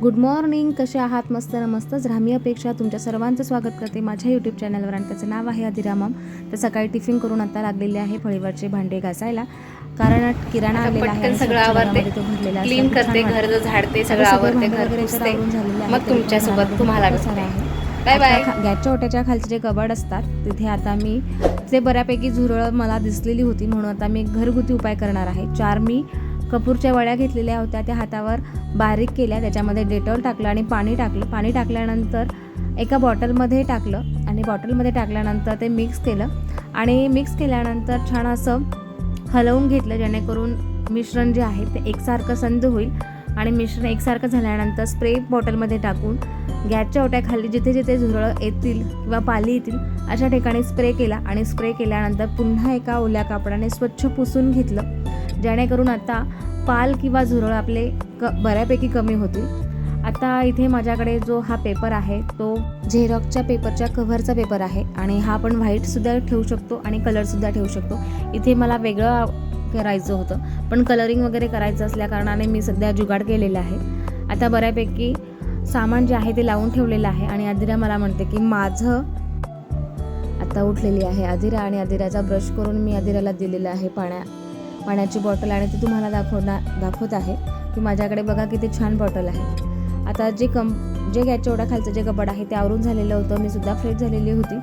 Good morning कसे आहात? मस्त नमस्तच रामी अपेक्षा. तुमच्या सर्वांचं स्वागत करते माझ्या यूट्यूब चॅनलवर आणि त्याचं नाव आहे अधिरामम तर सकाळी टिफिन करून आता लागलेले आहे फळीवरचे भांडे घासायला. कारण किराणा आलेला आहे सगळं आवरते. क्लीन करते घर. झाडते सगळं आवरते भांडे घर पुसते. आवरून झालेले आहे. मग तुमच्यासोबत तुम्हाला भेटते. आहे. बाय बाय गॅसच्या ओट्याच्या खालचे जे कबड असतात तिथे आता मी ते बऱ्यापैकी झुरळ मला दिसलेली होती म्हणून आता मी घरगुती उपाय करणार आहे. चार मी कपूरच्या वड्या घेतलेल्या होत्या. त्या हातावर बारीक केल्या. त्याच्यामध्ये डेटॉल टाकलं आणि पाणी टाकलं. पाणी टाकल्यानंतर एका बॉटलमध्ये टाकलं आणि बॉटलमध्ये टाकल्यानंतर ते मिक्स केलं. आणि मिक्स केल्यानंतर छान असं हलवून घेतलं जेणेकरून मिश्रण जे आहे ते एकसारखं संध होईल आणि मिश्रण एकसारखं झाल्यानंतर स्प्रे बॉटलमध्ये टाकून गॅसच्या ओट्याखाली जिथे जिथे झुरळं येतील किंवा पाली येतील अशा ठिकाणी स्प्रे केला आणि स्प्रे केल्यानंतर पुन्हा एका ओल्या कापडाने स्वच्छ पुसून घेतलं. जेणेकरून आता पाल किंवा झुरळ आपले क बऱ्यापैकी कमी होतील. आता इथे माझ्याकडे जो हा पेपर आहे तो झेरॉक्सच्या पेपरच्या कव्हरचा पेपर आहे आणि हा आपण व्हाईटसुद्धा ठेवू शकतो आणि कलरसुद्धा ठेवू शकतो. इथे मला वेगळं करायचं होतं पण कलरिंग वगैरे करायचं असल्याकारणाने मी सध्या जुगाड केलेला आहे. आता बऱ्यापैकी सामान जे आहे ते लावून ठेवलेलं आहे आणि अधिरा मला म्हणते की माझं आता उठलेली आहे. अधिरा आणि आदिराचा ब्रश करून मी आदिराला दिलेलं आहे पाण्या पाण्याची बॉटल आणि ती तुम्हाला दाखवणार दाखवत आहे. की माझ्याकडे बघा किती छान बॉटल आहे. आता जे कम जे गॅसच्या ओढ्याखालचं जे कपड आहे ते आवरून झालेलं होतं. मी सुद्धा फ्रेश झालेली होती.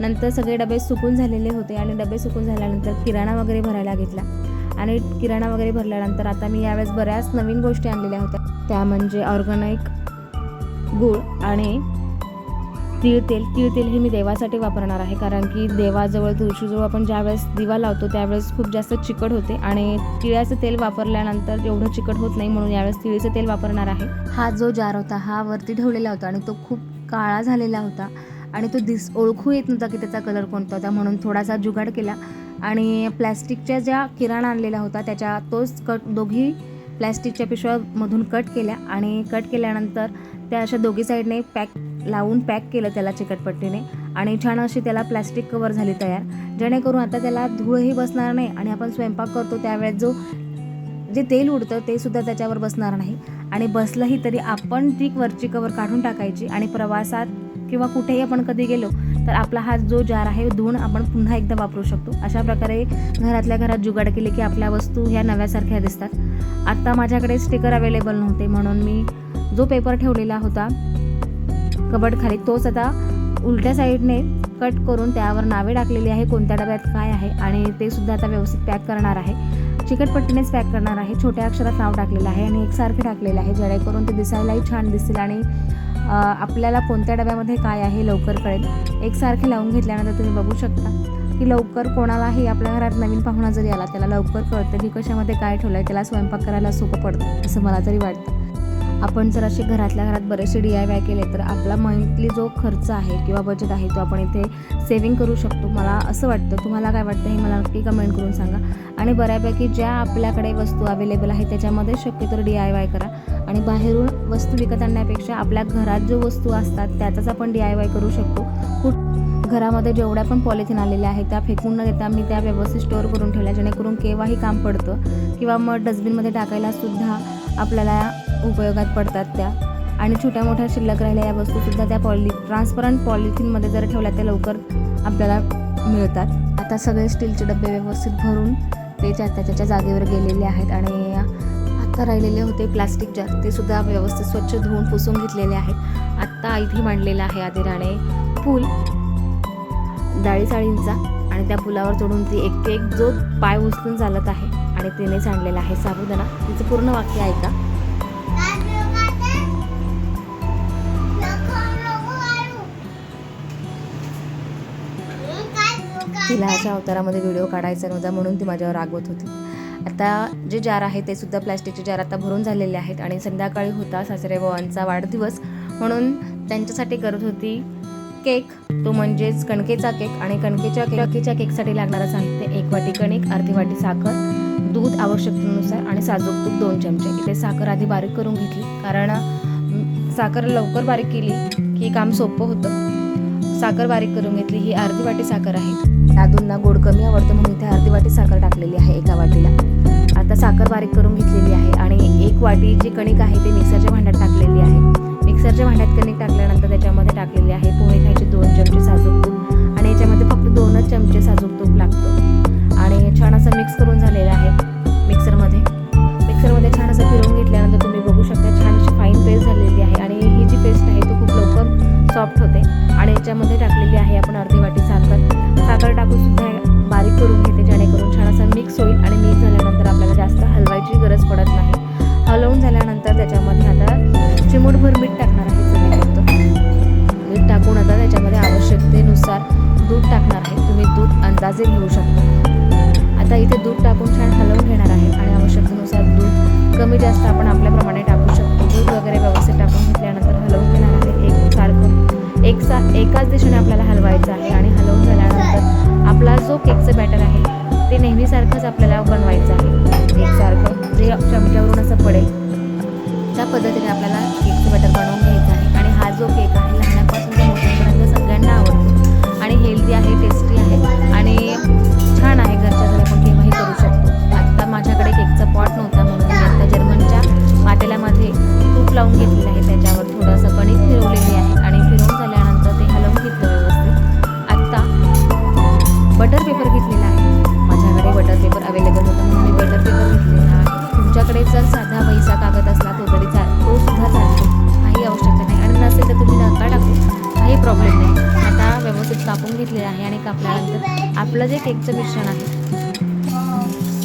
नंतर सगळे डबे सुकून झालेले होते आणि डबे सुकून झाल्यानंतर किराणा वगैरे भरायला घेतला. आणि किराणा वगैरे भरल्यानंतर आता मी यावेळेस बऱ्याच नवीन गोष्टी आणलेल्या होत्या. त्या म्हणजे ऑर्गॅनिक गूळ आणि तीळ तेल तीळ तेल हे मी देवासाठी वापरणार आहे कारण की देवाजवळ तुळशीजवळ आपण ज्यावेळेस दिवा लावतो त्यावेळेस खूप जास्त चिकट होते आणि तिळाचं तेल वापरल्यानंतर एवढं चिकट होत नाही म्हणून यावेळेस तिळीचं तेल वापरणार आहे. हा जो जार होता हा वरती ठेवलेला होता आणि तो खूप काळा झालेला होता आणि तो दिस ओळखू येत नव्हता की त्याचा कलर कोणता होता म्हणून थोडासा जुगाड केला आणि प्लॅस्टिकच्या ज्या किराणा आणलेला होता त्याच्या तोच कट दोघी प्लॅस्टिकच्या पिशव्यामधून कट केल्या आणि कट केल्यानंतर त्या अशा दोघी साईडने पॅक लावून पॅक केलं त्याला चिकटपट्टीने. आणि छान अशी त्याला प्लॅस्टिक कवर झाली तयार. जेणेकरून आता त्याला धूळही बसणार नाही आणि आपण स्वयंपाक करतो त्यावेळेस जो जे तेल उडतं ते सुद्धा त्याच्यावर बसणार नाही. आणि बसलंही तरी आपण ती वरची कवर काढून टाकायची आणि प्रवासात किंवा कुठेही आपण कधी गेलो तर आपला हा जो जार आहे धुवून आपण पुन्हा एकदा वापरू शकतो. अशा प्रकारे घरातल्या घरात जुगाड केले की आपल्या वस्तू ह्या नव्यासारख्या दिसतात. आत्ता माझ्याकडे स्टिकर अवेलेबल नव्हते म्हणून मी जो पेपर ठेवलेला होता कबड खाली तोच आता उलट्या साईडने कट करून त्यावर नावे टाकलेली आहे कोणत्या डब्यात काय आहे आणि ते सुद्धा आता व्यवस्थित पॅक करणार आहे. चिकटपट्टीनेच पॅक करणार आहे छोट्या अक्षरात नाव टाकलेलं आहे आणि एकसारखे टाकलेलं आहे जेणेकरून ते दिसायलाही छान दिसतील आणि आपल्याला कोणत्या डब्यामध्ये काय आहे लवकर कळेल. एकसारखे लावून घेतल्यानंतर तुम्ही बघू शकता की लवकर कोणालाही आपल्या घरात नवीन पाहुणा जरी आला त्याला लवकर कळतं की कशामध्ये काय ठेवलं आहे त्याला स्वयंपाक करायला सोपं पडतं असं मला तरी वाटतं. आपण जर असे घरातल्या घरात बरेचसे डी आय वाय केले तर आपला मंथली जो खर्च आहे किंवा बजेट आहे तो आपण इथे सेविंग करू शकतो. मला असं वाटतं. तुम्हाला काय वाटतं हे मला नक्की कमेंट करून सांगा. आणि बऱ्यापैकी ज्या आपल्याकडे वस्तू अवेलेबल आहे त्याच्यामध्ये शक्यतो डी आय वाय करा. आणि बाहेरून वस्तू विकत आणण्यापेक्षा आपल्या घरात जो वस्तू असतात त्याचाच आपण डी आय वाय करू शकतो. कुठ घरामध्ये जेवढ्या पण पॉलिथिन आलेल्या आहेत त्या फेकून न देता मी त्या व्यवस्थित स्टोअर करून ठेवल्या. जेणेकरून केव्हाही काम पडतं किंवा मग डस्टबिनमध्ये टाकायला सुद्धा आपल्याला उपयोगात पडतात त्या. आणि छोट्या मोठ्या शिल्लक राहिल्या या वस्तूसुद्धा त्या पॉलि ट्रान्सपरंट पॉलिथिनमध्ये जर ठेवल्या त्या लवकर आपल्याला मिळतात. आता सगळे स्टीलचे डबे व्यवस्थित भरून ते त्याच्या जागेवर गेलेले आहेत आणि आत्ता राहिलेले होते प्लास्टिक जार तेसुद्धा व्यवस्थित स्वच्छ धुवून पुसून घेतलेले आहेत. आत्ता इथे मांडलेला आहे आदिराने पूल डाळीसाळींचा आणि त्या पुलावर चढून ती एक एक जो पाय उचलून चालत आहे आणि तिने सांडलेला आहे साबुदाणा. तिचं पूर्ण वाक्य ऐका. तिला अशा अवतारामध्ये व्हिडिओ काढायचा नव्हता म्हणून ती माझ्यावर रागवत होती. आता जे जार आहे ते सुद्धा प्लॅस्टिकचे जार आता भरून झालेले आहेत आणि संध्याकाळी होता सासरे भावांचा वाढदिवस म्हणून त्यांच्यासाठी करत होती केक. तो म्हणजेच कणकेचा केक आणि कणकेच्या कणकेच्या केकसाठी लागणारं साहित्य एक वाटी कणिक अर्धी वाटी साखर दूध आवश्यकतेनुसार आणि साजूक तूप दोन चमचे. इथे साखर आधी बारीक करून घेतली कारण साखर लवकर बारीक केली की काम सोपं होतं. साखर बारीक करून घेतली ही अर्धी वाटी साखर आहे. दादूंना गोड कमी आवडतं म्हणून इथे अर्धी वाटी साखर टाकलेली आहे एका वाटीला. आता साखर बारीक करून घेतलेली आहे आणि एक वाटी जी कणिक आहे ते मिक्सरच्या भांड्यात टाकलेली आहे. मिक्सरच्या भांड्यात कणिक टाकल्यानंतर त्याच्यामध्ये टाकलेली आहे पोहे खायचे दोन चमचे साजूक तूप आणि याच्यामध्ये फक्त दोनच चमचे साजूक तूप लागतो. आणि पद्धतीने आपल्याला केकचं बटर बनवून प्रॉब्लेम नाही. आता व्यवस्थित कापून घेतलेलं आहे आणि कापल्यानंतर आपलं जे केकचं मिश्रण आहे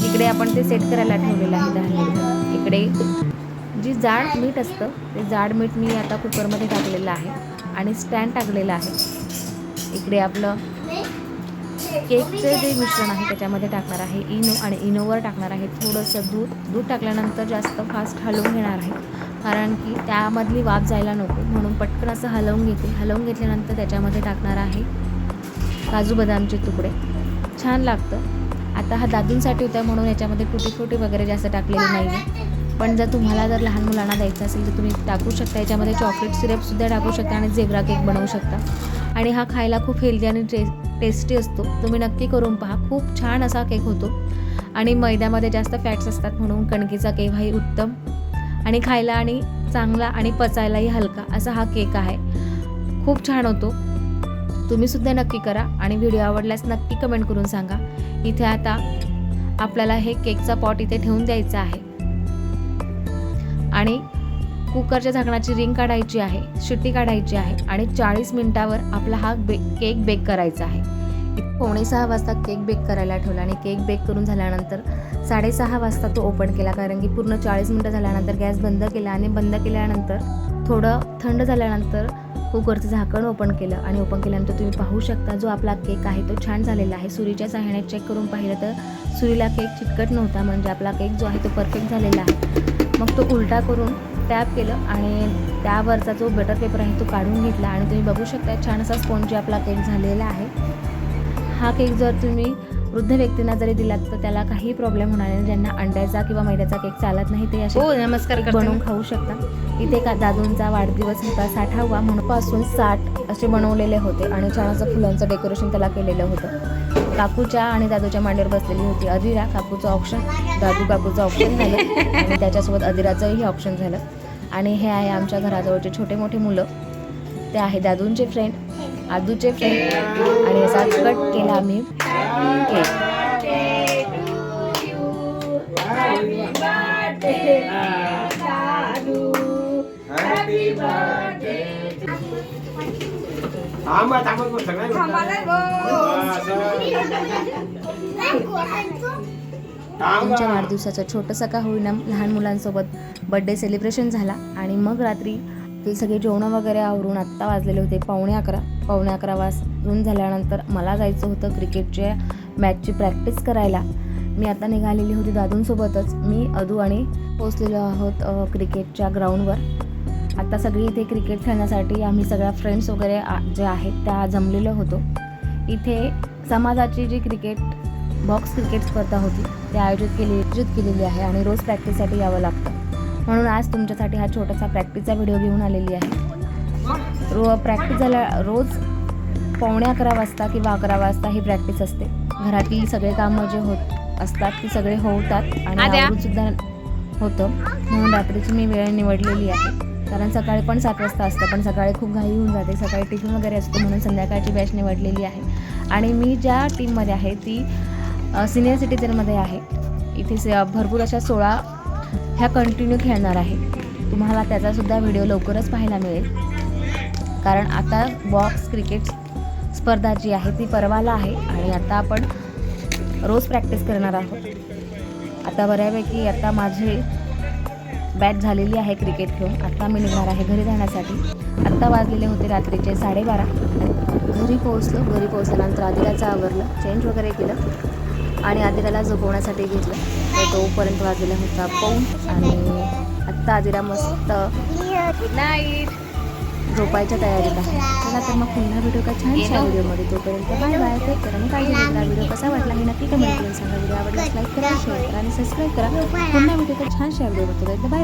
इकडे आपण ते सेट करायला ठेवलेलं आहे दहा इकडे जी जाड मीठ असतं ते जाड मीठ मी आता कुकरमध्ये टाकलेलं आहे आणि स्टँड टाकलेलं आहे. इकडे आपलं केकचं जे मिश्रण आहे त्याच्यामध्ये टाकणार आहे. इनो आणि इनोवर टाकणार आहे. थोडंसं दूध दूध टाकल्यानंतर जास्त फास्ट हलवून घेणार आहे. कारण की त्यामधली वाफ जायला नको म्हणून पटकन असं हलवून घेते. हलवून घेतल्यानंतर त्याच्यामध्ये टाकणार आहे काजू बदामचे तुकडे. छान लागतं. आता हा दादूंसाठी होता म्हणून याच्यामध्ये टुटी फुटी वगैरे जास्त टाकलेली नाही आहे पण जर तुम्हाला जर लहान मुलांना द्यायचं असेल तर तुम्ही टाकू शकता. याच्यामध्ये चॉकलेट सिरपसुद्धा टाकू शकता आणि झेब्रा केक बनवू शकता. आणि हा खायला खूप हेल्दी आणि टे टेस्टी असतो. तुम्ही नक्की करून पहा. खूप छान असा केक होतो. आणि मैद्यामध्ये जास्त फॅट्स असतात म्हणून कणकीचा केव्हाही उत्तम. आणि खायला आणि चांगला आणि पचायलाही हलका असा हा केक आहे. खूप छान होतो. तुम्हीसुद्धा नक्की करा आणि व्हिडिओ आवडल्यास नक्की कमेंट करून सांगा. इथे आता आपल्याला हे केकचा पॉट इथे ठेवून द्यायचा आहे. आणि कुकरच्या झाकणाची रिंग काढायची आहे शिट्टी काढायची आहे आणि चाळीस मिनिटावर आपला हा बे केक बेक करायचा आहे. पावणे सहा वाजता केक बेक करायला ठेवला आणि केक बेक करून झाल्यानंतर साडेसहा वाजता तो ओपन केला. कारण की पूर्ण चाळीस मिनटं झाल्यानंतर गॅस बंद केला आणि बंद केल्यानंतर थोडं थंड झाल्यानंतर कुकरचं झाकण ओपन केलं आणि ओपन केल्यानंतर तुम्ही पाहू शकता जो आपला केक आहे तो छान झालेला आहे. सुरीच्या सहाय्याने चेक करून पाहिलं तर सुरीला केक चिटकट नव्हता म्हणजे आपला केक जो आहे तो परफेक्ट झालेला आहे. मग तो उलटा करून टॅप केलं आणि त्यावरचा जो बटर पेपर आहे तो काढून घेतला आणि तुम्ही बघू शकता छान असा स्पॉन्जी आपला केक झालेला आहे. हा केक जर तुम्ही वृद्ध व्यक्तींना जरी दिलात तर त्याला काही प्रॉब्लेम होणार नाही. ज्यांना अंड्याचा किंवा मैद्याचा केक चालत नाही ते असे हो नमस्कार बनवून खाऊ शकता. इथे का दादूंचा वाढदिवस होता साठावा म्हणून पासून साठ असे बनवलेले होते आणि छान असं फुलांचं डेकोरेशन त्याला केलेलं होतं. काकूच्या आणि दादूच्या मांडीवर बसलेली होती अधिरा. काकूचं ऑप्शन दादू काकूचं ऑप्शन झालं आणि त्याच्यासोबत अधिराचंही ऑप्शन झालं. आणि हे आहे आमच्या घराजवळचे छोटे मोठे मुलं. ते आहे दादूंचे फ्रेंड आदूचे फ्रेंड आणि असा कट केला आम्ही केक. आमच्या वाढदिवसाचा छोटासा का होईना लहान मुलांसोबत बड्डे सेलिब्रेशन झाला आणि मग रात्री ते सगळे जेवणं वगैरे आवरून आत्ता वाजलेले होते पावणे अकरा. पावणे अकरा वाजून झाल्यानंतर मला जायचं होतं क्रिकेटच्या मॅचची प्रॅक्टिस करायला. मी आता निघालेली होती दादूंसोबतच. मी अदू आणि पोचलेलो आहोत क्रिकेटच्या ग्राउंडवर आता सगळी इथे क्रिकेट खेळण्यासाठी आम्ही सगळ्या फ्रेंड्स वगैरे आ- जे आहेत त्या जमलेलो होतो. इथे समाजाची जी क्रिकेट बॉक्स क्रिकेट स्पर्धा होती ते आयोजित केली आयोजित केलेली आहे आणि रोज प्रॅक्टिससाठी यावं लागतं. म्हणून आज तुमच्यासाठी हा छोटासा प्रॅक्टिसचा व्हिडिओ घेऊन आलेली आहे. रो प्रॅक्टिस झाल्या रोज पावणे अकरा वाजता किंवा अकरा वाजता ही प्रॅक्टिस असते. घरातील सगळे कामं जे होत असतात ती सगळे होतात आणि सुद्धा होतं. म्हणून रात्रीची मी वेळ निवडलेली आहे. कारण सकाळी पण सात वाजता असतं पण सकाळी खूप घाई होऊन जाते. सकाळी टिफिन वगैरे असतो म्हणून संध्याकाळची बॅच निवडलेली आहे. आणि मी ज्या टीममध्ये आहे ती सिनियर सिटीजनमध्ये आहे. इथे से- भरपूर अशा सोळा ह्या कंटिन्यू खेळणार आहे. तुम्हाला त्याचासुद्धा व्हिडिओ लवकरच पाहायला मिळेल. कारण आता बॉक्स क्रिकेट स्पर्धा जी आहे ती परवाला आहे आणि आता आपण रोज प्रॅक्टिस करणार आहोत. आता बऱ्यापैकी आता माझे बॅट झालेली आहे क्रिकेट खेळून आत्ता मी निघणार आहे घरी जाण्यासाठी. आत्ता वाजलेले होते रात्रीचे साडेबारा. घरी पोहोचलो. घरी पोहोचल्यानंतर आदिलाचं आवरलं. चेंज वगैरे केलं. आणि आदिलाला झोपवण्यासाठी घेतलं. तर तोपर्यंत वाजलेला होता पाऊन. आणि आत्ता आदिला मस्त गुड नाईट झोपायच्या तयारीत आहे. चला तर मग पुन्हा व्हिडिओ का छानशा व्हिडिओमध्ये तोपर्यंत बाय बाय टेक करा आणि काळजी घेतला व्हिडिओ कसा वाटला हे नक्की कमेंट करून सांगा. व्हिडिओ आवडल्यास लाईक करा शेअर करा आणि सबस्क्राईब करा. पुन्हा व्हिडिओ का छानशा व्हिडिओमध्ये बाय बाय